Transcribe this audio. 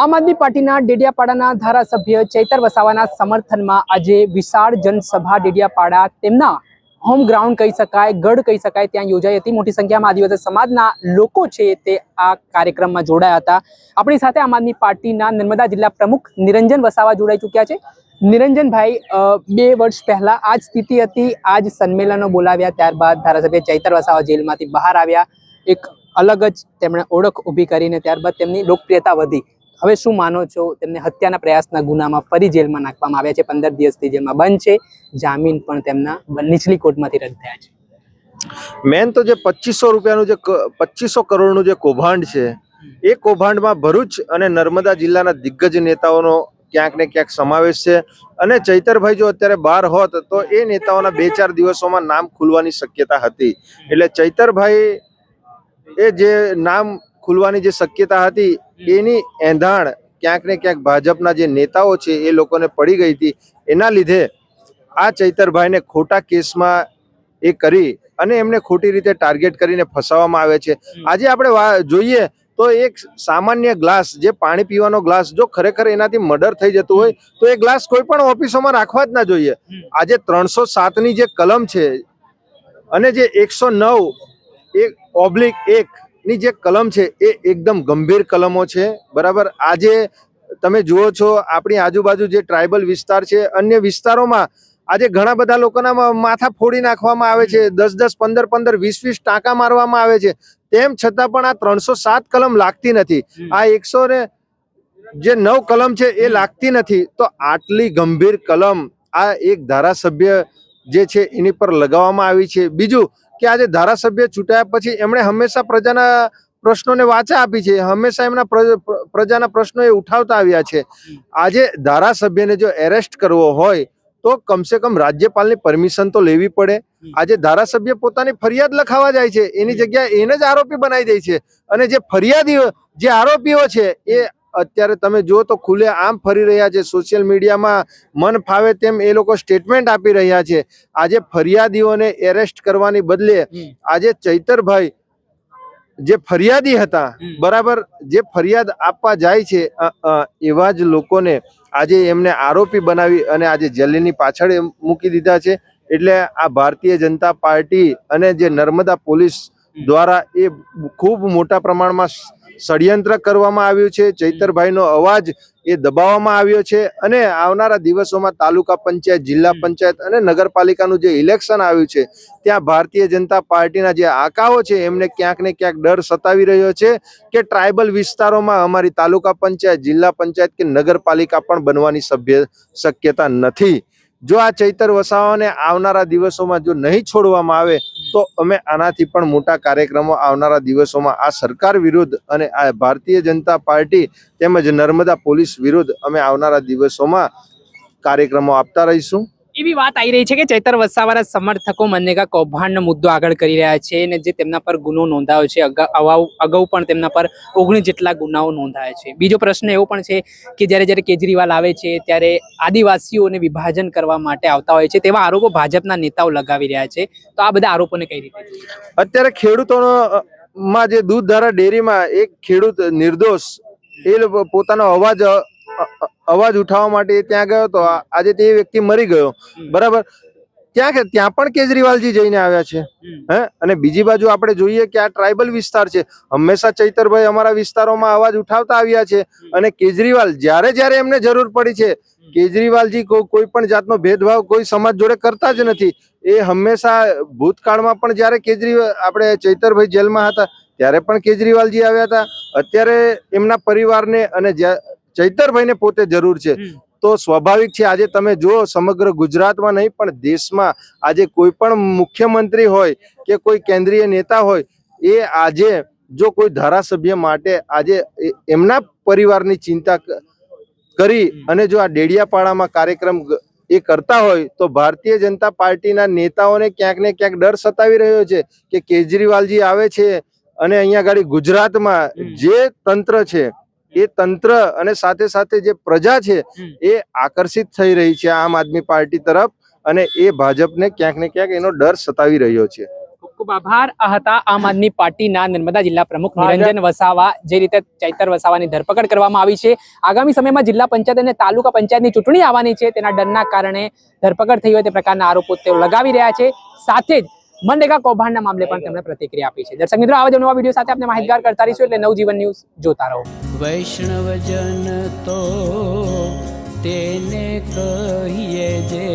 આમ આદમી પાર્ટીના ડેડિયાપાડાના ધારાસભ્ય ચૈતર વસાવાના સમર્થનમાં આજે વિશાળ જનસભા ડેડિયાપાડા તેમના હોમ ગ્રાઉન્ડ કહી શકાય, ગઢ કહી શકાય, ત્યાં યોજાઈ હતી. મોટી સંખ્યામાં આદિવાસી સમાજના લોકો છે તે આ કાર્યક્રમમાં જોડાયા હતા. આપણી સાથે આમ આદમી પાર્ટીના નર્મદા જિલ્લા પ્રમુખ નિરંજન વસાવા જોડાઈ ચૂક્યા છે. નિરંજનભાઈ બે વર્ષ પહેલા આ જ સ્થિતિ હતી. આ જ સંમેલનો બોલાવ્યા, ત્યારબાદ ધારાસભ્ય ચૈતર વસાવા જેલમાંથી બહાર આવ્યા. એક અલગ જ તેમણે ઓળખ ઊભી કરીને ત્યારબાદ તેમની લોકપ્રિયતા વધી. હવે શું માનો છો? તેમને હત્યાના પ્રયાસના ગુનામાં ફરી જેલમાં નાખવામાં આવ્યા છે. પંદર દિવસથી જેલમાં બંધ છે. જામીન પણ તેમના નીચલી કોર્ટમાંથી રદ થયા છે. મેન તો જે પચીસો રૂપિયાનું જે પચીસો કરોડનું જે કૌભાંડ છે, એ કૌભાંડમાં ભરૂચ અને નર્મદા જિલ્લાના દિગ્ગજ નેતાઓનો ક્યાંક ને ક્યાંક સમાવેશ છે. અને ચૈતરભાઈ જો અત્યારે બહાર હોત, તો એ નેતાઓના બે ચાર દિવસોમાં નામ ખુલવાની શક્યતા હતી. એટલે ચૈતરભાઈ એ જે નામ ખુલવાની જે શક્યતા હતી એની એંધાણ ક્યાંક ને ક્યાંક ભાજપના જે નેતાઓ છે એ લોકોને પડી ગઈ હતી. એના લીધે આ ચૈતરભાઈને ખોટા કેસમાં એ કરી અને એમને ખોટી રીતે ટાર્ગેટ કરીને ફસાવવામાં આવે છે. આજે આપણે જોઈએ તો એક સામાન્ય ગ્લાસ જે પાણી પીવાનો ગ્લાસ જો ખરેખર એનાથી મર્ડર થઈ જતું હોય તો એ ગ્લાસ કોઈ પણ ઓફિસોમાં રાખવા જ ના જોઈએ. આજે ત્રણસો સાતની જે કલમ છે અને જે એકસો નવ એક ઓબ્લિક એક ની જે કલમ છે એ એકદમ ગંભીર કલમો છે. બરાબર? આજે તમે જુઓ છો આપણી આજુબાજુ જે ટ્રાઇબલ વિસ્તાર છે અન્ય વિસ્તારોમાં આજે ઘણા બધા લોકોના માથા ફોડી નાખવામાં આવે છે. દસ દસ પંદર પંદર વીસ વીસ ટાંકા મારવામાં આવે છે. તેમ છતાં પણ આ ત્રણસો સાત કલમ લાગતી નથી. આ એકસો ને જે નવ કલમ છે એ લાગતી નથી. તો આટલી ગંભીર કલમ આ એક ધારાસભ્ય જે છે એની પર લગાવવામાં આવી છે. બીજું કે આજે ધારાસભ્ય ચૂંટાયા પછી એમણે હંમેશા પ્રજાના પ્રશ્નોને વાચા આપી છે, હંમેશા એમના પ્ર- પ્ર- પ્રજાના પ્રશ્નો એ ઉઠાવતા આવ્યા છે. આજે ધારાસભ્યને જો એરેસ્ટ કરવો હોય, તો કમસે કમ રાજ્યપાલની પરમિશન તો લેવી પડે. આજે ધારાસભ્ય પોતાની ફરિયાદ લખાવા જાય છે, એની જગ્યાએ એને જ આરોપી બનાવી દે છે. અને જે ફરિયાદીઓ, જે આરોપીઓ છે, એ અત્યારે તમે જુઓ તો ખુલ્લે આમ ફરી રહ્યા છે. સોશિયલ મીડિયામાં મન ફાવે તેમ એ લોકો સ્ટેટમેન્ટ આપી રહ્યા છે. આજે ફરિયાદીઓને એરેસ્ટ કરવાની બદલે આજે ચૈતરભાઈ જે ફરિયાદી હતા બરાબર જે ફરિયાદ આપવા જાય છે એવા જ લોકોને આજે એમને આરોપી બનાવી અને આજે જેલની પાછળ મૂકી દીધા છે. એટલે આ ભારતીય જનતા પાર્ટી અને જે નર્મદા પોલીસ દ્વારા એ ખૂબ મોટા પ્રમાણમાં ષડયંત્ર કરવામાં આવ્યું છે. ચૈતરભાઈનો અવાજ એ દબાવવામાં આવ્યો છે અને આવનારા દિવસોમાં તાલુકા પંચાયત જિલ્લા પંચાયત અને નગરપાલિકાનું જે ઇલેક્શન આવ્યું છે ત્યાં ભારતીય જનતા પાર્ટીના જે આકાઓ છે એમને ક્યાંક ને ક્યાંક ડર સતાવી રહ્યો છે કે ટ્રાઇબલ વિસ્તારોમાં અમારી તાલુકા પંચાયત જિલ્લા પંચાયત કે નગરપાલિકા પણ બનવાની સભ્ય શક્યતા નથી. જો આ ચૈતર વસાવાને આવનારા દિવસોમાં જો નહીં છોડવામાં આવે, તો અમે આનાથી પણ મોટા કાર્યક્રમો આવનારા દિવસોમાં આ સરકાર વિરુદ્ધ અને આ ભારતીય જનતા પાર્ટી તેમજ નર્મદા પોલીસ વિરુદ્ધ અમે આવનારા દિવસોમાં કાર્યક્રમો આપતા રહીશું. એવી વાત આવી રહી છે કે ચૈતર વસાવાના સમર્થકો મનરેગા કૌભાંડનો મુદ્દો આગળ કરી રહ્યા છે અને જે તેમના પર ગુનો નોંધાયો છે, અગા- અગાઉ અગાઉ પણ તેમના પર ઓગણીસ જેટલા ગુનાઓ નોંધાયા છે. બીજો પ્રશ્ન એવો પણ છે કે જ્યારે જ્યારે કેજરીવાલ આવે છે ત્યારે આદિવાસીઓને વિભાજન કરવા માટે આવતા હોય છે તેવા આરોપો ભાજપના નેતાઓ લગાવી રહ્યા છે. તો આ બધા આરોપોને કઈ રીતે અત્યારે ખેડૂતોનો માં જે દૂધ ધારા ડેરીમાં એક ખેડૂત નિર્દોષ, એ પોતાનો અવાજ અવાજ ઉઠાવવા માટે ત્યાં ગયો તો આજે તે વ્યક્તિ મરી ગયો. બરાબર? ત્યાં ત્યાં પણ કેજરીવાલજી જઈને આવ્યા છે. હે? અને બીજી બાજુ આપણે જોઈએ કે આ ટ્રાઇબલ વિસ્તાર છે. હંમેશા ચૈતરભાઈ અમારા વિસ્તારોમાં અવાજ ઉઠાવતા આવ્યા છે. અને કેજરીવાલ જ્યારે જ્યારે એમને જરૂર પડી છે કેજરીવાલજી કોઈ પણ જાતનો ભેદભાવ કોઈ સમાજ જોડે કરતા જ નથી. એ હંમેશા ભૂતકાળમાં પણ જ્યારે કેજરીવાલ આપણે ચૈતરભાઈ જેલમાં હતા ત્યારે પણ કેજરીવાલજી આવ્યા હતા. અત્યારે એમના પરિવારને અને ચૈતરભાઈને પોતે જરૂર છે. તો સ્વાભાવિક છે આજે તમે જુઓ સમગ્ર ગુજરાતમાં નહીં પણ દેશમાં આજે કોઈ પણ મુખ્યમંત્રી હોય કે કોઈ કેન્દ્રીય નેતા હોય એ આજે જો કોઈ ધારાસભ્ય માટે આજે એમના પરિવારની ચિંતા કરી અને જો આ ડેડિયાપાડામાં કાર્યક્રમ એ કરતા હોય તો ભારતીય જનતા પાર્ટીના નેતાઓને ક્યાંક ને ક્યાંક ડર સતાવી રહ્યો છે કે કેજરીવાલજી આવે છે અને અહીંયા આગળ ગુજરાતમાં જે તંત્ર છે એ તંત્ર અને સાથે સાથે જે પ્રજા છે એ આકર્ષિત થઈ રહી છે આમ આદમી પાર્ટી તરફ અને એ ભાજપને ક્યાંક ને ક્યાંક એનો ડર સતાવી રહ્યો છે. ખૂબ આભાર. આ હતા આમ આદમી પાર્ટીના નર્મદા જિલ્લા પ્રમુખ નિરંજન વસાવા જે રીતે ચૈતર વસાવાની ધરપકડ કરવામાં આવી છે. આગામી સમયમાં જિલ્લા પંચાયત અને તાલુકા પંચાયતની ચૂંટણી આવવાની છે. તેના ડરના કારણે ધરપકડ થઈ હોય તે પ્રકારના આરોપો તેઓ લગાવી રહ્યા છે. સાથે જ મનરેગા કૌભાંડના મામલે પણ તેમણે પ્રતિક્રિયા આપી છે. દર્શક મિત્રો આવા જ નવા વીડિયો સાથે આપણે માહિતગાર કરતા રહીશું એટલે નવજીવન ન્યૂઝ જોતા રહો. વૈષ્ણવજન તો તેને કહીએ જે